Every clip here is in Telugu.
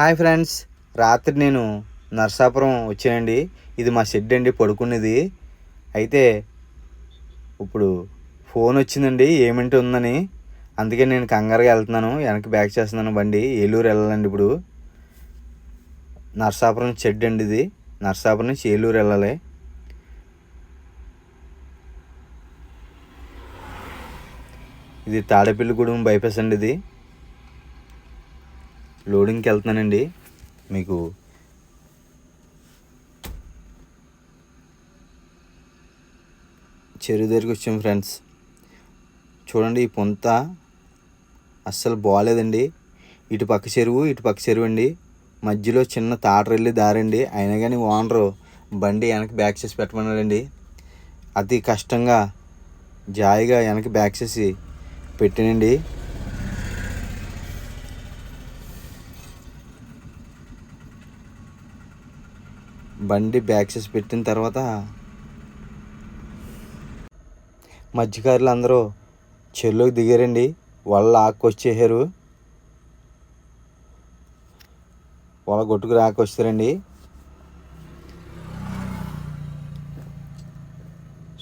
Hi friends. రాత్రి నేను నర్సాపురం వచ్చానండి. ఇది మా షెడ్ అండి పడుకునేది అయితే ఇప్పుడు ఫోన్ వచ్చిందండి ఏమింటి ఉందని. అందుకే నేను కంగారుగా వెళ్తున్నాను వెనక్కి బ్యాక్ చేస్తున్నాను బండి. ఏలూరు వెళ్ళాలండి ఇప్పుడు. నర్సాపురం షెడ్ అండి ఇది. నర్సాపురం నుంచి ఏలూరు వెళ్ళాలి. ఇది తాడేపల్లిగూడెం బైపాస్ అండి ఇది. లోడింగ్కి వెళ్తున్నానండి. మీకు చెరువు దగ్గరికి వచ్చాం ఫ్రెండ్స్. చూడండి ఈ పొంత అస్సలు బాగాలేదండి ఇటు పక్క చెరువు ఇటు పక్క చెరువు అండి. మధ్యలో చిన్న తాటరెళ్ళి దారండి అయినా కానీ ఓనరు బండి వెనక్కి బ్యాక్ చేసి పెట్టమన్నాడండి. అతి కష్టంగా జాయిగా వెనక్కి బ్యాక్ చేసి పెట్టానండి. బండి బ్యాక్సెస్ పెట్టిన తర్వాత మధ్యకారులు అందరూ చెల్లోకి దిగారండి. వాళ్ళ ఆకొచ్చేసారు వాళ్ళ గొట్టుకు రాకొచ్చారండి.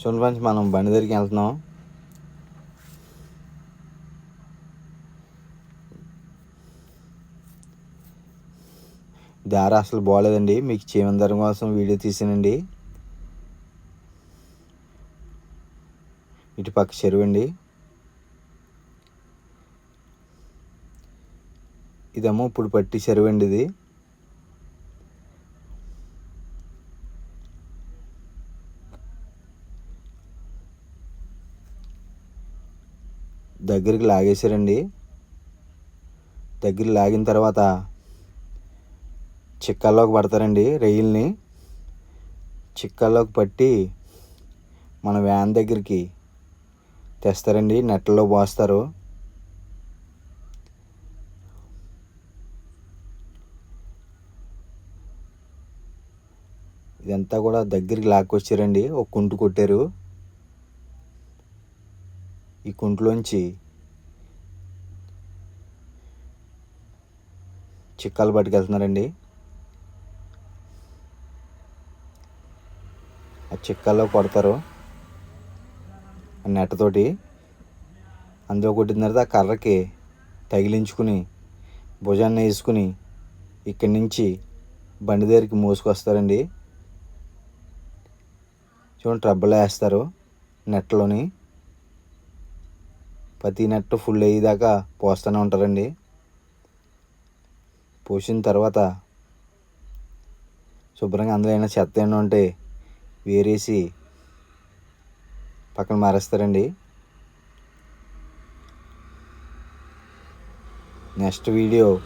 చూడండి మనం బండి దగ్గరికి వెళ్తున్నాం. దారి అసలు బాగోలేదండి మీకు చేమందరం కోసం వీడియో తీసానండి. ఇటు పక్క చెరువు అండి. ఇదేమో ఇప్పుడు పట్టి చెరువు అండి ఇది. దగ్గరికి లాగేశారండి. దగ్గర లాగిన తర్వాత చిక్కల్లోకి పడతారండి రెయిల్ని చిక్కల్లోకి పట్టి మన వ్యాన్ దగ్గరికి తెస్తారండి నెట్లో పోస్తారు. ఇదంతా కూడా దగ్గరికి లాక్కొచ్చారండి ఒక కుంటు కొట్టారు. ఈ కుంటులోంచి చిక్కాలు పట్టుకెళ్తున్నారండి. ఆ చిక్కల్లో కొడతారు. ఆ నెట్టతోటి అందులో కొట్టిన తర్వాత ఆ కర్రకి తగిలించుకుని భుజాన్ని వేసుకుని ఇక్కడి నుంచి బండి దగ్గరికి మోసుకొస్తారండి. చూడండి ట్రబ్బులు వేస్తారు నెట్లోని. ప్రతి నెట్ ఫుల్ అయ్యేదాకా పోస్తూనే ఉంటారండి. పోసిన తర్వాత శుభ్రంగా అందులో అయినా చెత్త ఏమైనా ఉంటే వేరేసి పక్కన మారేస్తారండి. Next video